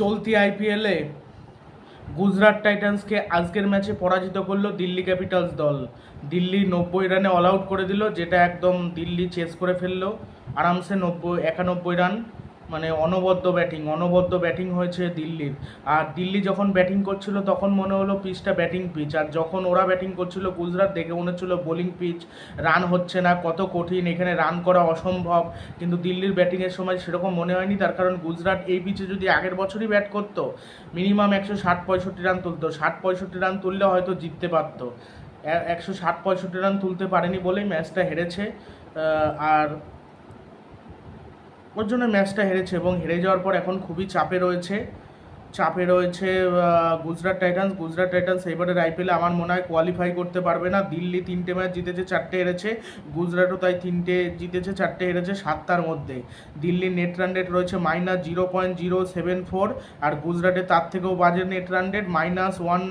চলতি আইপিএলে গুজরাট টাইটান্সকে আজকের ম্যাচে পরাজিত করল দিল্লি ক্যাপিটালস দল। দিল্লি নব্বই রানে অল আউট করে দিল, যেটা একদম দিল্লি চেস করে ফেলল। আরামসে নব্বই, একানব্বই রান। মানে অনবদ্য ব্যাটিং অনবদ্য ব্যাটিং হয়েছে দিল্লির। আর দিল্লি যখন ব্যাটিং করছিল তখন মনে হলো পিচটা ব্যাটিং পিচ। আর যখন ওরা ব্যাটিং করছিল, গুজরাট দেখে মনে হচ্ছিল বোলিং পিচ, রান হচ্ছে না, কত কঠিন, এখানে রান করা অসম্ভব। কিন্তু দিল্লির ব্যাটিংয়ের সময় সেরকম মনে হয়নি, তার কারণ গুজরাট এই পিচে যদি আগের বছরই ব্যাট করতো, মিনিমাম একশো ষাট, পঁয়ষট্টি রান তুলতো। ষাট, পঁয়ষট্টি রান তুললে হয়তো জিততে পারতো। একশো ষাট, পঁয়ষট্টি রান তুলতে পারেনি বলেই ম্যাচটা হেরেছে। আর ওর জন্য ম্যাচটা হেরেছে এবং হেরে যাওয়ার পর এখন খুবই চাপে রয়েছে। চাপে রয়েছে গুজরাট টাইটান্স। গুজরাট টাইটান্স এবারের আইপিএলে আমার মনে হয় কোয়ালিফাই করতে পারবে না। দিল্লি তিনটে ম্যাচ জিতেছে, চারটে হেরেছে। গুজরাটও তাই তিনটে জিতেছে, চারটে হেরেছে সাতটার মধ্যে। দিল্লির নেট রান রেট রয়েছে minus zero point zero seven four আর গুজরাটে তার থেকেও বাজে net run rate minus one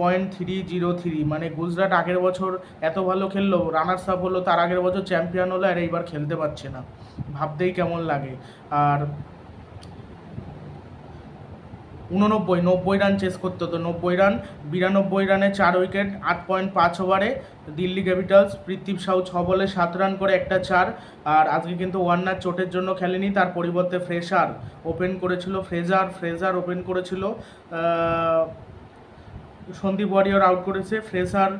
point three zero three মানে গুজরাট আগের বছর এত ভালো খেললো রানার্স আপ হলো, তার আগের বছর চ্যাম্পিয়ন হলো, আর এইবার খেলতে পারছে না। ভাবতেই কেমন লাগে। আর উননব্বই, নব্বই রান চেস করতে হতো নব্বই রান বিরানব্বই রানে চার উইকেট আট পয়েন্ট পাঁচ ওভারে দিল্লি ক্যাপিটালস পৃথ্বী সাউ ছ বলে সাত রান করে একটা চার। আর আজকে কিন্তু ওয়ার্নার চোটের জন্য খেলেনি, তার পরিবর্তে ফ্রেশার ওপেন করেছিল, ফ্রেজার ফ্রেজার ওপেন করেছিল সন্দীপ ওয়ারিয়র আউট করেছে। ফ্রেজার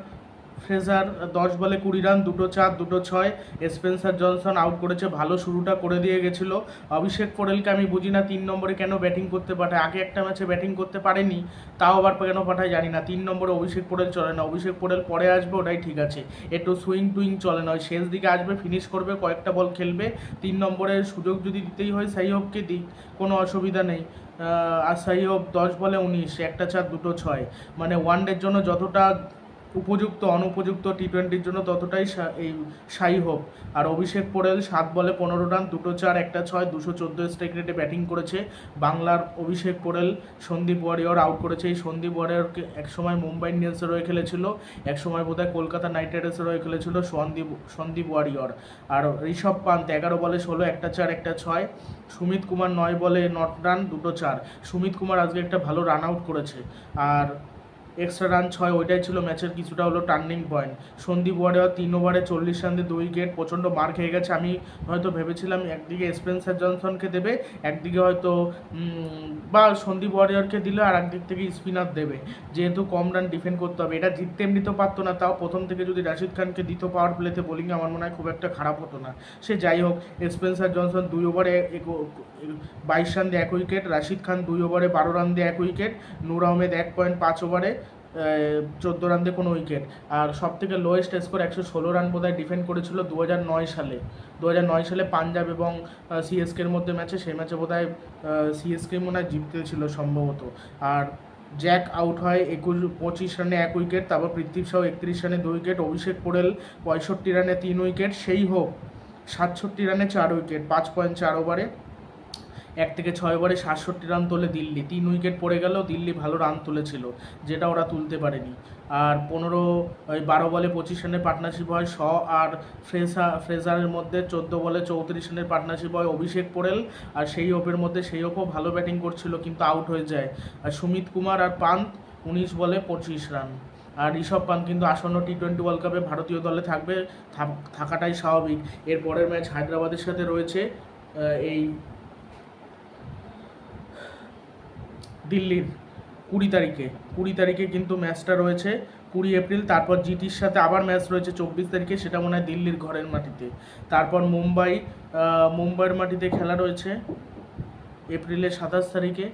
ফ্রেজার দশ বলে কুড়ি রান, দুটো চার, দুটো ছয়। স্পেন্সার জনসন আউট করেছে, ভালো শুরুটা করে দিয়ে গেছিল। অভিষেক পোরেলকে আমি বুঝি না তিন নম্বরে কেন ব্যাটিং করতে পাঠায় আগে একটা ম্যাচে ব্যাটিং করতে পারেনি, তাও আবার কেন পাঠায় জানি না। তিন নম্বরে অভিষেক পোরেল চলে না। অভিষেক পোরেল পরে আসবে, ওটাই ঠিক আছে। একটু সুইং টুইং চলে না, ওই শেষ দিকে আসবে ফিনিশ করবে, কয়েকটা বল খেলবে। তিন নম্বরে সুযোগ যদি দিতেই হয়, সেই হোককে দিক, কোনো অসুবিধা নেই। আর দশ বলে উনিশ একটা চার দুটো ছয়। মানে ওয়ান ডের জন্য যতটা উপযুক্ত, অনুপযুক্ত টি টোয়েন্টির জন্য ততটাই এই সাই হোক। আর অভিষেক পোরেল সাত বলে পনেরো রান, দুটো চার, একটা ছয়, দুশো চোদ্দ স্ট্রাইক রেটে ব্যাটিং করেছে। বাংলার অভিষেক পোরেল সন্দীপ ওয়ারিয়র আউট করেছে। এই সন্দীপ ওয়ারিয়রকে একসময় মুম্বাই ইন্ডিয়ান্সের হয়ে খেলেছিল, একসময় বোধহয় কলকাতা নাইট রাইডার্সের হয়ে খেলেছিল সন্দীপ সন্দীপ ওয়ারিয়র। আর ঋষভ পান্ত এগারো বলে ষোলো, একটা চার, একটা ছয়। সুমিত কুমার নয় বলে নট রান, দুটো চার। সুমিত কুমার আজকে একটা ভালো রান আউট করেছে। আর এক্সট্রা রান ছয়, ওইটাই ছিল ম্যাচের কিছুটা হলো টার্নিং পয়েন্ট সন্দীপ ওয়ারিয়র তিন ওভারে চল্লিশ রান দুই উইকেট প্রচণ্ড মার খেয়ে গেছে। আমি হয়তো ভেবেছিলাম একদিকে স্পেন্সার জনসনকে দেবে, একদিকে হয়তো বা সন্দীপ ওয়ারিয়রকে দিলে আর একদিক থেকে স্পিনার দেবে। যেহেতু কম রান ডিফেন্ড করতে হবে। এটা জিততে এমনিতেও পারতো না, তাও প্রথম থেকে যদি রাশিদ খানকে দিত পাওয়ার প্লেতে বোলিংয়ে আমার মনে হয় খুব একটা খারাপ হতো না। সে যাই হোক স্পেন্সার জনসন দুই ওভারে বাইশ রান দিয়ে এক উইকেট রাশিদ খান দুই ওভারে বারো রান দিয়ে এক উইকেট নূর আহমেদ এক পয়েন্ট পাঁচ ওভারে চোদ্দ রান দিয়ে কোনো উইকেট আর সব থেকে লোয়েস্ট স্কোর একশো ষোলো রান বোধহয় ডিফেন্ড করেছিল দু নয় সালে। দু নয় সালে পাঞ্জাব এবং সিএসকের মধ্যে ম্যাচে সেই ম্যাচে বোধহয় সিএসকে মনে হয় জিততেছিল সম্ভবত। আর জ্যাক আউট হয় একুশ, পঁচিশ রানে এক উইকেট তারপর পৃথ্বী সাউ একত্রিশ রানে দুই উইকেট অভিষেক পোরেল পঁয়ষট্টি রানে তিন উইকেট সেই হোক সাতষট্টি রানে চার উইকেট পাঁচ পয়েন্ট চার ওভারে এক থেকে ছয় ওভারে সাতষট্টি রান তোলে দিল্লি। তিন উইকেট পড়ে গেলেও দিল্লি ভালো রান তুলেছিল, যেটা ওরা তুলতে পারেনি। আর পনেরো, ওই বারো বলে পঁচিশ রানের পার্টনারশিপ হয়, শ আর ফ্রেসা, ফ্রেজারের মধ্যে চোদ্দ বলে চৌত্রিশ রানের পার্টনারশিপ হয় অভিষেক পোরেল। আর সেই ওপের মধ্যে সেই ওপও ভালো ব্যাটিং করছিল, কিন্তু আউট হয়ে যায়। আর সুমিত কুমার আর পান্ত উনিশ বলে পঁচিশ রান। আর ঋষভ পান্ত কিন্তু আসন্ন টি টোয়েন্টি ওয়ার্ল্ড কাপে ভারতীয় দলে থাকবে, থাক- থাকাটাই স্বাভাবিক। এর পরের ম্যাচ হায়দ্রাবাদের সাথে রয়েছে এই দিল্লির কুড়ি তারিখে। কুড়ি তারিখে কিন্তু ম্যাচটা রয়েছে, কুড়ি এপ্রিল, তারপর জিটির সাথে আবার ম্যাচ রয়েছে চব্বিশ তারিখে, সেটা মনে হয় দিল্লির ঘরের মাটিতে। তারপর মুম্বাই মুম্বাইয়ের মাটিতে খেলা রয়েছে এপ্রিলের সাতাশ তারিখে।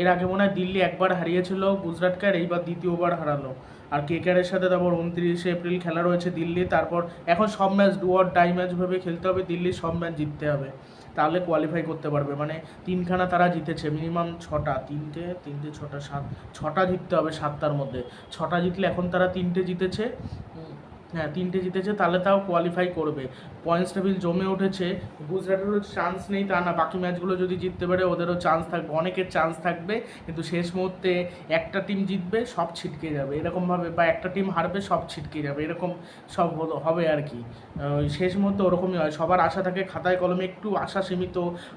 এর আগে মনে হয় দিল্লি একবার হারিয়েছিল গুজরাটকে, আর এইবার দ্বিতীয়বার হারালো। আর কেকারের সাথে তারপর উনত্রিশে এপ্রিল খেলা রয়েছে দিল্লি তারপর এখন সব ম্যাচ ডু ডাই ম্যাচ ভেবে খেলতে হবে, দিল্লির সব ম্যাচ জিততে হবে। তাহলে কোয়ালিফাই করতে পারবে। মানে তিনখানা তারা জিতেছে মিনিমাম ছটা, তিনটে তিনটে, ছটা, সাত, ছটা জিততে হবে সাতটার মধ্যে। ছটা জিতলে এখন তারা তিনটে জিতেছে হ্যাঁ তিনটে জিতেছে, তাহলে তাও কোয়ালিফাই করবে। পয়েন্টস টেবিল জমে উঠেছে, গুজরাটেরও চান্স নেই তা না, বাকি ম্যাচগুলো যদি জিততে পারে ওদেরও চান্স থাকবে, অনেকের চান্স থাকবে, কিন্তু শেষ মুহূর্তে একটা টিম জিতবে, সব ছিটকে যাবে। এরকমভাবে বা একটা টিম হারবে, সব ছিটকে যাবে। এরকম সব হবে আর কি। শেষ মুহূর্তে ওরকমই হয়, সবার আশা থাকে খাতায় কলমে একটু আশা সীমিত,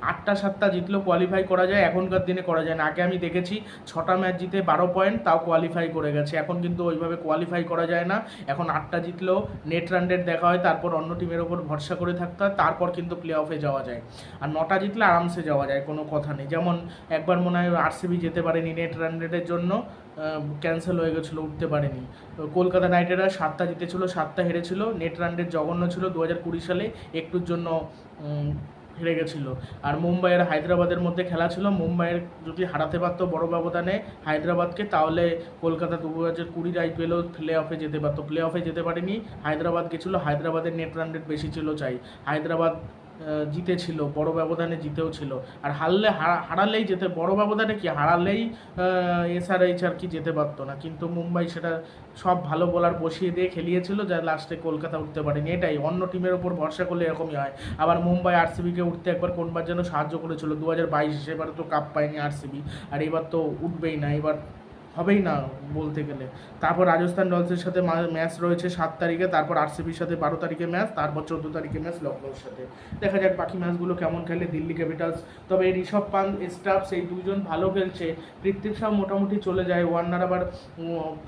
আটটা সাতটা জিতলেও কোয়ালিফাই করা যায়, এখনকার দিনে করা যায় না। আগে আমি দেখেছি ছটা ম্যাচ জিতে বারো পয়েন্ট তাও কোয়ালিফাই করে গেছে। এখন কিন্তু ওইভাবে কোয়ালিফাই করা যায় না। এখন আটটা জিতলেও নেট রান রেট দেখা হয়, তারপর অন্য টিমের ওপর ভরসা করে থাকতে হয়, তারপর কিন্তু প্লে অফে যাওয়া যায়। আর নটা জিতলে আরামসে যাওয়া যায়, কোনো কথা নেই। যেমন একবার মনে হয় আরসিবি যেতে পারেনি নেট রান রেটের জন্য ক্যান্সেল হয়ে গেছিল, উঠতে পারেনি। কলকাতা নাইট রাইডার্স সাতটা জিতেছিল, সাতটা হেরেছিল নেট রান জঘন্য ছিল। দু হাজার কুড়ি সালে একটুর জন্য হেরে গেছিল। আর মুম্বাই আর হায়দ্রাবাদের মধ্যে খেলা ছিল। মুম্বাইয়ের যদি হারাতে পারতো বড় ব্যবধানে হায়দ্রাবাদকে, তাহলে কলকাতা দু হাজার কুড়ির আইপিএলও প্লে অফে যেতে পারতো। প্লে অফে যেতে পারেনি। হায়দ্রাবাদ গেছিল। হায়দ্রাবাদের নেট রান রেট বেশি ছিল চাই। হায়দ্রাবাদ জিতেছিল, বড় ব্যবধানে জিতেও ছিল। আর হারলে হারা- হারালেই যেতে, বড় ব্যবধানে কি হারালেই এসআরএইচ আর কি যেতে পারতো না। কিন্তু মুম্বাই সেটা সব ভালো বোলার বসিয়ে দিয়ে খেলিয়েছিল, যা লাস্টে কলকাতা উঠতে পারেনি। এটাই, অন্য টিমের ওপর ভরসা করলে এরকমই হয়। আবার মুম্বাই আরসিবিকে উঠতে একবার কোনবার যেন সাহায্য করেছিল। দু হাজার বাইশে, এবার তো কাপ পায়নি আরসিবি আর এবার তো উঠবেই না। এবার হবেই না বলতে গেলে। তারপর রাজস্থান রয়্যালসের সাথে ম্যাচ রয়েছে সাত তারিখে, তারপর আরসিবির সাথে বারো তারিখে ম্যাচ তারপর চোদ্দ তারিখে ম্যাচ লখনৌর সাথে। দেখা যাক বাকি ম্যাচগুলো কেমন খেলে দিল্লি ক্যাপিটালস তবে ঋষভ পান্ত, স্টাফ সেই দুজন ভালো খেলছে। পৃথ্বী শাহ মোটামুটি চলে যায় ওয়ার্নার আবার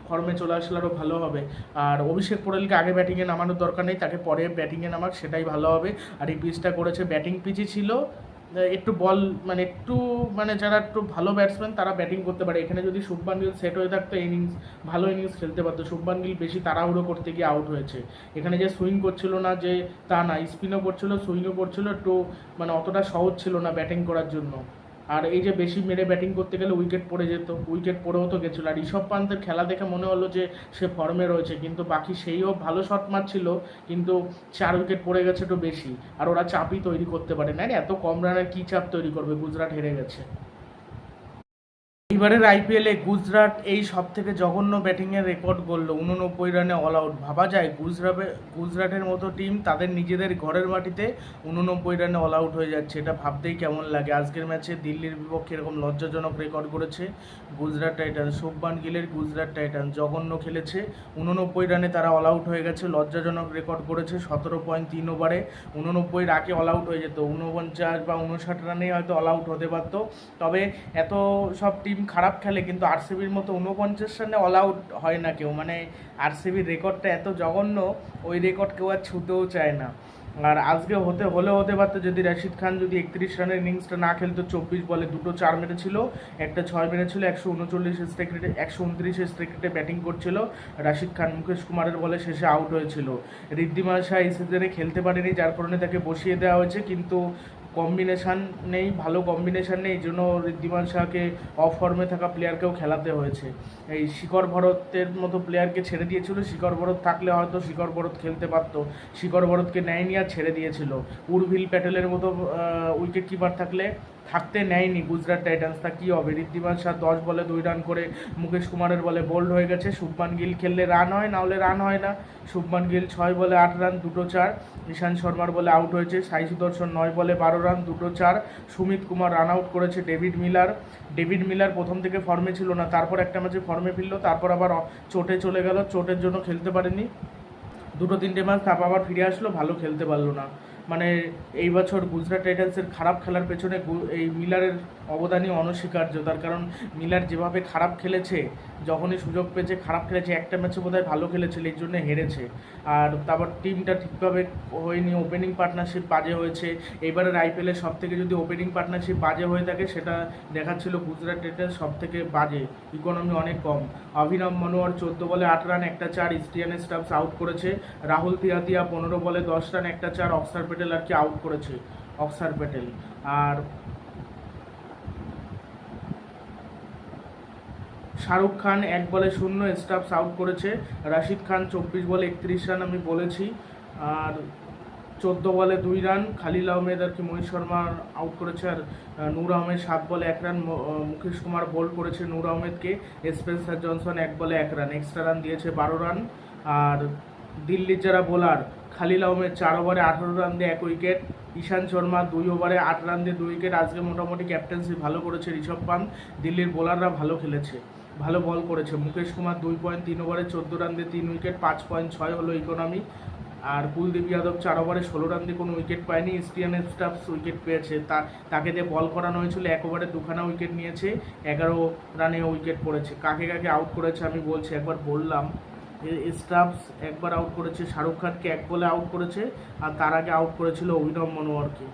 ফর্মে চলে আসলে আরও ভালো হবে। আর অভিষেক পোড়েলকে আগে ব্যাটিংয়ে নামানোর দরকার নেই, তাকে পরে ব্যাটিংয়ে নামাক, সেটাই ভালো হবে। আর এই পিচটা করেছে ব্যাটিং পিচই ছিল একটু বল মানে একটু মানে যারা একটু ভালো ব্যাটসম্যান তারা ব্যাটিং করতে পারে। এখানে যদি শুভমান গিল সেট হয়ে থাকতো ইনিংস ভালো ইনিংস খেলতে পারতো। শুভমান গিল বেশি তাড়াহুড়ো করতে গিয়ে আউট হয়েছে। এখানে যে সুইং করছিল না, যে তা না স্পিনও করছিল সুইংও করছিল, একটু মানে অতটা সহজ ছিল না ব্যাটিং করার জন্য। আর এই যে বেশি মেরে ব্যাটিং করতে গেলে উইকেট পড়ে যেত উইকেট পড়েও তো গেছিল। আর ঋষভ পান্তের খেলা দেখে মনে হলো যে সে ফর্মে রয়েছে, কিন্তু বাকি সেইও ভালো শট মারছিল, কিন্তু চার উইকেট পড়ে গেছে একটু বেশি। আর ওরা চাপই তৈরি করতে পারে। না এত কম রানের কী চাপ তৈরি করবে? গুজরাট হেরে গেছে। এইবারের আইপিএলে গুজরাট এই সব থেকে জঘন্য ব্যাটিংয়ের রেকর্ড করল উননব্বই রানে অল আউট ভাবা যায় গুজরাটে গুজরাটের মতো টিম তাদের নিজেদের ঘরের মাটিতে উননব্বই রানে অল আউট হয়ে যাচ্ছে। এটা ভাবতেই কেমন লাগে? আজকের ম্যাচে দিল্লির বিপক্ষে এরকম লজ্জাজনক রেকর্ড করেছে গুজরাট টাইটান্স, শুভমান গিলের গুজরাট টাইটান জঘন্য খেলেছে। উননব্বই রানে তারা অল আউট হয়ে গেছে, লজ্জাজনক রেকর্ড করেছে সতেরো পয়েন্ট তিন ওভারে উননব্বই রাকে অল আউট হয়ে যেত। উনপঞ্চাশ বা উনষাট রানেই হয়তো অল আউট হতে পারতো। তবে এত সব টিম খারাপ খেলে, কিন্তু আরসিবির মতো উনপঞ্চাশ রানে অল আউট হয় না কেউ। মানে আরসিবির রেকর্ডটা এত জঘন্য, ওই রেকর্ড কেউ আর ছুতেও চায় না। আর আজকে হতে হলেও হতে পারতো যদি রাশিদ খান যদি একত্রিশ রানের ইনিংসটা না খেলতো, চব্বিশ বলে দুটো চার মেরেছিল, একটা ছয় মেরেছিল, একশো উনচল্লিশ স্ট্রিকেটে একশো উনত্রিশ স্ট্রিকেটে ব্যাটিং করছিল। রাশিদ খান মুকেশ কুমারের বলে শেষে আউট হয়েছিল। ঋদ্ধিমা শাহ এই সিজনে খেলতে পারেনি, যার কারণে তাকে বসিয়ে দেওয়া হয়েছে, কিন্তু কম্বিনেশান নেই, ভালো কম্বিনেশান নেই, এই জন্য ঋদ্ধিমান শাহকে অফ ফর্মে থাকা প্লেয়ারকেও খেলাতে হয়েছে। এই শিকর ভরতের মতো প্লেয়ারকে ছেড়ে দিয়েছিল শিকর ভরত থাকলে হয়তো শিকর ভরত খেলতে পারত। শিকর ভরতকে নেয়নি আর ছেড়ে দিয়েছিল। উর্ভিল প্যাটেলের মতো উইকেট কিপার থাকলে থাকতে নেয়নি গুজরাট টাইটান্স। তা কী হবে? ঋদ্ধিমান শাহ দশ বলে দুই রান করে মুকেশ কুমারের বলে বোল্ড হয়ে গেছে। শুভমান গিল খেললে রান হয় না হলে রান হয় না। শুভমান গিল ছয় বলে আট রান, দুটো চার। ঈশান শর্মার বলে আউট হয়েছে। সাই সুদর্শন নয় বলে বারো রান, দুটো চার। সুমিত কুমার রান আউট করেছে ডেভিড মিলার। ডেভিড মিলার প্রথম থেকে ফর্মে ছিল না। তারপর একটা ম্যাচে ফর্মে ফিরলো, তারপর আবার চোটে চলে গেল। চোটের জন্য খেলতে পারেনি। দুটো তিনটে ম্যাচ তারপর আবার ফিরে আসলো। ভালো খেলতে পারল না। মানে এই বছর গুজরাট টাইটান্সের খারাপ খেলার পেছনে এই মিলারের অবদানই অনস্বীকার্য। তার কারণ মিলার যেভাবে খারাপ খেলেছে, যখনই সুযোগ পেয়েছে খারাপ খেলেছে, একটা ম্যাচে বোধহয় ভালো খেলেছিল এই জন্য হেরেছে। আর তারপর টিমটা ঠিকভাবে হয়নি ওপেনিং পার্টনারশিপ বাজে হয়েছে। এবারের আইপিএলের সব থেকে যদি ওপেনিং পার্টনারশিপ বাজে হয়ে থাকে, সেটা দেখাচ্ছিল গুজরাট টাইটান্স সব থেকে বাজে ইকোনমি অনেক কম। অভিনব মনোয়ার চোদ্দ বলে আট রান, একটা চার ইস্টিয়ান স্টাফস আউট করেছে। রাহুল তিয়াতিয়া পনেরো বলে দশ রান, একটা চার অক্সার প্যাটেল আর কি আউট করেছে অক্সার প্যাটেল। আর শাহরুখ খান এক বলে শূন্য স্টাফস আউট করেছে। রাশিদ খান চব্বিশ বলে একত্রিশ রান আমি বলেছি। আর চোদ্দ বলে দুই রান খালিল আহমেদ আর কি মহিষ শর্মা আউট করেছে। আর নূর আহমেদ সাত বলে এক রান মুকেশ কুমার বোল্ড করেছে নূর আহমেদকে। স্পেন্সার জনসন এক বলে এক রান এক্সট্রা রান দিয়েছে বারো রান আর দিল্লির যারা বোলার খালিল আহমেদ চার ওভারে আঠারো রান দিয়ে এক উইকেট, ঈশান শর্মা দুই ওভারে আট রান দিয়ে দুই উইকেট। আজকে মোটামুটি ক্যাপ্টেন্সি ভালো করেছে ঋষভ পান্ত। দিল্লির বোলাররা ভালো খেলেছে, ভালো বল করেছে। মুকেশ কুমার দুই পয়েন্ট তিন ওভারে চোদ্দ রান দিয়ে তিন উইকেট, পাঁচ পয়েন্ট ছয় হলো ইকোনমি। আর কুলদীপ যাদব চার ওভারে ষোলো রান দিয়ে কোনো উইকেট পায়নি। স্টিয়ান স্টাফস উইকেট পেয়েছে। তা, তাকে দিয়ে বল করানো হয়েছিল, এক ওভারে দুখানা উইকেট নিয়েছে, এগারো রানে উইকেট পড়েছে। কাকে কাকে আউট করেছে আমি বলছি, একবার বললাম। স্টাফস একবার আউট করেছে, শাহরুখ খানকে এক বলে আউট করেছে, আর তার আগে আউট করেছিল অভিনব মনোহরকে।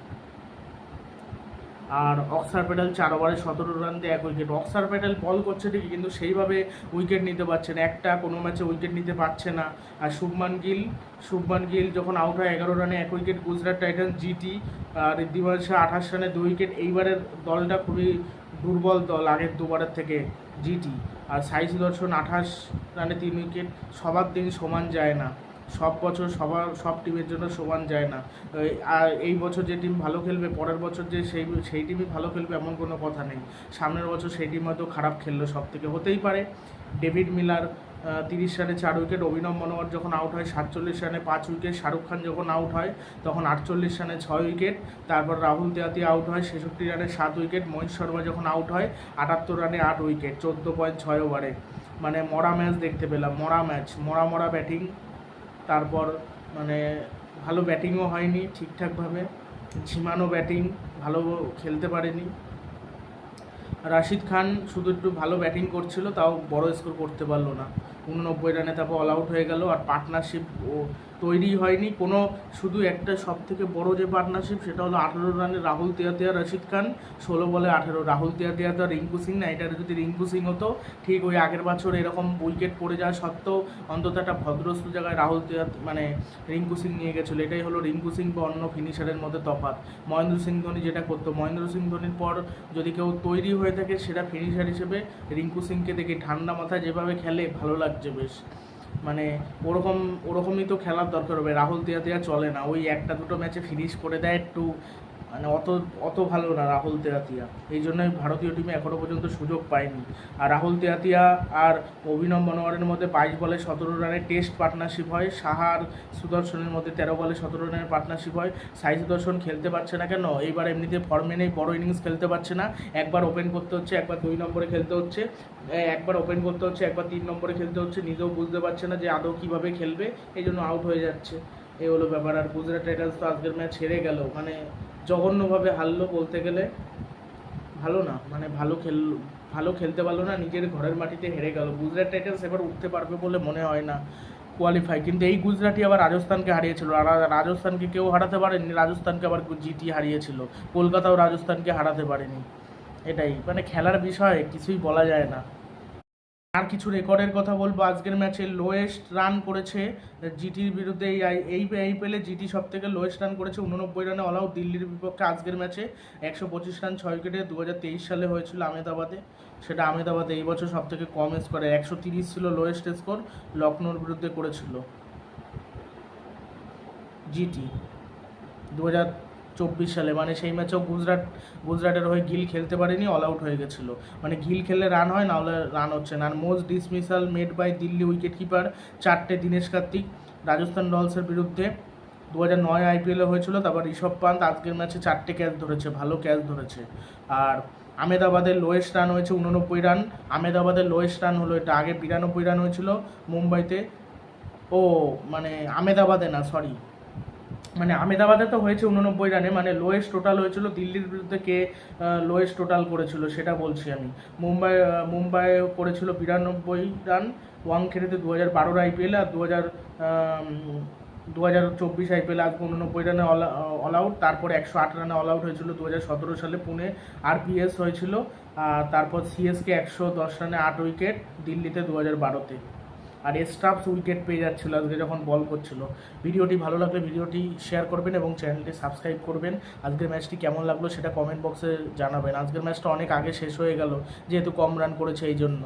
আর অক্সার প্যাটেল চার ওভারে সতেরো রান দিয়ে এক উইকেট অক্সার প্যাটেল বল করছে ঠিকই, কিন্তু সেইভাবে উইকেট নিতে পারছে না। একটা কোনো ম্যাচে উইকেট নিতে পারছে না। আর শুভমান গিল শুভমান গিল যখন আউট হয় এগারো রানে এক উইকেট গুজরাট টাইটান্স জিটি আর শাহ আঠাশ রানে দুই উইকেট এইবারের দলটা খুবই দুর্বল দল আগের দুবারের থেকে জিটি আর সাই সুদর্শন আঠাশ রানে তিন উইকেট সবার দিন সমান যায় না। সব বছর সবার, সব টিমের জন্য সমান যায় না। আর এই বছর যে টিম ভালো খেলবে, পরের বছর যে সেই সেই টিমই ভালো খেলবে এমন কোনো কথা নেই। সামনের বছর সেই টিম হয়তো খারাপ খেললো সব থেকে হতেই পারে। ডেভিড মিলার তিরিশ রানে চার উইকেট, অভিনব মনোহর যখন আউট হয়, সাতচল্লিশ রানে পাঁচ উইকেট, শাহরুখ খান যখন আউট হয়, তখন আটচল্লিশ রানে ছয় উইকেট, তারপর রাহুল তেয়াতি আউট হয়, ছেষট্টি রানে সাত উইকেট, মহেশ শর্মা যখন আউট হয়, আটাত্তর রানে আট উইকেট, চোদ্দ পয়েন্ট ছয় ওভারে মানে মরা ম্যাচ দেখতে পেলাম, মরা ম্যাচ মরা মরা ব্যাটিং তারপর মানে ভালো ব্যাটিংও হয়নি ঠিকঠাকভাবে ঝিমানো ব্যাটিং ভালো খেলতে পারেনি। রাশিদ খান শুধু একটু ভালো ব্যাটিং করছিল, তাও বড় স্কোর করতে পারল না। উননব্বই রানে তারপর অল আউট হয়ে গেল আর পার্টনারশিপ ও তৈরি হয়নি। কোনো শুধু একটা সব থেকে বড় যে পার্টনারশিপ সেটা হলো আঠেরো রানে রাহুল তিয়াতিয়া, রশিদ খান। ষোলো বলে আঠেরো। রাহুল তিয়াতিয়া তো রিঙ্কু সিং না এটা যদি রিঙ্কু সিং হতো, ঠিক ওই আগের বছর এরকম উইকেট পড়ে যাওয়া সত্ত্বেও অন্তত একটা ভদ্রস্থ জায়গায় রাহুল তিয়াত মানে রিঙ্কু সিং নিয়ে গেছিল। এটাই হলো রিঙ্কু সিং বা অন্য ফিনিশারের মধ্যে তফাৎ। মহেন্দ্র সিং ধোনি যেটা করতো, মহেন্দ্র সিং ধোনির পর যদি কেউ তৈরি হয়ে থাকে সেটা ফিনিশার হিসেবে রিঙ্কু সিংকে দেখে ঠান্ডা মাথায় যেভাবে খেলে ভালো লাগছে বেশ। মানে ওরকম, ওরকমই তো খেলার দরকার হবে। রাহুল দেওয়া চলে না। ওই একটা দুটো ম্যাচে ফিনিশ করে দেয়, একটু মানে অত অত ভালো না রাহুল তেয়াতিয়া এই জন্যই ভারতীয় টিমে এখনও পর্যন্ত সুযোগ পায়নি। আর রাহুল তেয়াতিয়া আর অভিনব মনোয়ারের মধ্যে বাইশ বলে সতেরো রানের টেস্ট পার্টনারশিপ হয়। সাহার সুদর্শনের মধ্যে তেরো বলে সতেরো রানের পার্টনারশিপ হয়। সাই সুদর্শন খেলতে পারছে না কেন? এইবার এমনিতে ফর্মে নেই, বড় ইনিংস খেলতে পারছে না। একবার ওপেন করতে হচ্ছে, একবার দুই নম্বরে খেলতে হচ্ছে। একবার ওপেন করতে হচ্ছে, একবার তিন নম্বরে খেলতে হচ্ছে। নিজেও বুঝতে পারছে না যে আদৌ কীভাবে খেলবে। এই জন্য আউট হয়ে যাচ্ছে। এই হলো ব্যাপার। আর গুজরাট টাইটান্স তো আজকের ম্যাচ হেরে গেল। মানে জঘন্যভাবে হারলো বলতে গেলে, ভালো না মানে ভালো খেল, ভালো খেলতে পারল না, নিজের ঘরের মাটিতে হেরে গেল। গুজরাট টাইটান্স এবার উঠতে পারবে বলে মনে হয় না কোয়ালিফাই কিন্তু এই গুজরাটি আবার রাজস্থানকে হারিয়েছিল। রাজস্থানকে কেউ হারাতে পারেনি রাজস্থানকে আবার জিটি হারিয়েছিল। কলকাতাও রাজস্থানকে হারাতে পারেনি। এটাই মানে খেলার বিষয়, কিছুই বলা যায় না। আর কিছু রেকর্ডের কথা বলব। আজকের ম্যাচে লোয়েস্ট রান করেছে জিটির বিরুদ্ধে এই এই আইপিএলে জিটি সব থেকে লোয়েস্ট রান করেছে, উননব্বই রানে অল আউট দিল্লির বিপক্ষে আজকের ম্যাচে একশো পঁচিশ রান ছয় উইকেটে দু হাজার তেইশ সালে হয়েছিল আহমেদাবাদে। সেটা আহমেদাবাদে এই বছর সব থেকে কম স্কোরে একশো তিরিশ ছিল লোয়েস্ট স্কোর লখনৌর বিরুদ্ধে করেছিল জিটি। দু হাজার চব্বিশ সালে মানে সেই ম্যাচেও গুজরাট, গুজরাটের হয়ে গিল খেলতে পারেনি অল আউট হয়ে গেছিল। মানে গিল খেললে রান হয় না হলে রান হচ্ছে না। আর most dismissal made by Delhi wicket keeper চারটে দিনেশ কার্তিক, রাজস্থান রয়্যালসের বিরুদ্ধে। দু হাজার নয় আইপিএলে হয়েছিল, তারপর ঋষভ পান্ত, আজকের ম্যাচে চারটে ক্যাচ ধরেছে, ভালো ক্যাচ ধরেছে। আর আহমেদাবাদের লোয়েস্ট রান হয়েছে উননব্বই রান আহমেদাবাদের লোয়েস্ট রান হলো, এটা আগে বিরানব্বই রান হয়েছিল মুম্বাইতে। ও মানে আহমেদাবাদে না সরি মানে আহমেদাবাদে তো হয়েছে উননব্বই রানে মানে লোয়েস্ট টোটাল হয়েছিল দিল্লির বিরুদ্ধে কে লোয়েস্ট টোটাল করেছিল সেটা বলছি আমি। মুম্বাই মুম্বাই করেছিল বিরানব্বই রান ওয়াংখেড়েতে দু হাজার বারোর আইপিএল আর দু হাজার দু হাজার চব্বিশ আইপিএল আজকে উননব্বই রানে অল আউট তারপরে একশো আট রানে অল আউট হয়েছিল দু হাজার সতেরো সালে পুনে আরপিএস হয়েছিল তারপর সিএসকে একশো দশ রানে আট উইকেট, দিল্লিতে দু হাজার বারোতে। আর স্টাফস উইকেট পেয়ে যাচ্ছিল আজকে যখন বল করছিল। ভিডিওটি ভালো লাগলে ভিডিওটি শেয়ার করবেন এবং চ্যানেলটি সাবস্ক্রাইব করবেন। আজকের ম্যাচটি কেমন লাগল সেটা কমেন্ট বক্সে জানাবেন। আজকের ম্যাচটা অনেক আগে শেষ হয়ে গেল, যেহেতু কম রান করেছে এই জন্য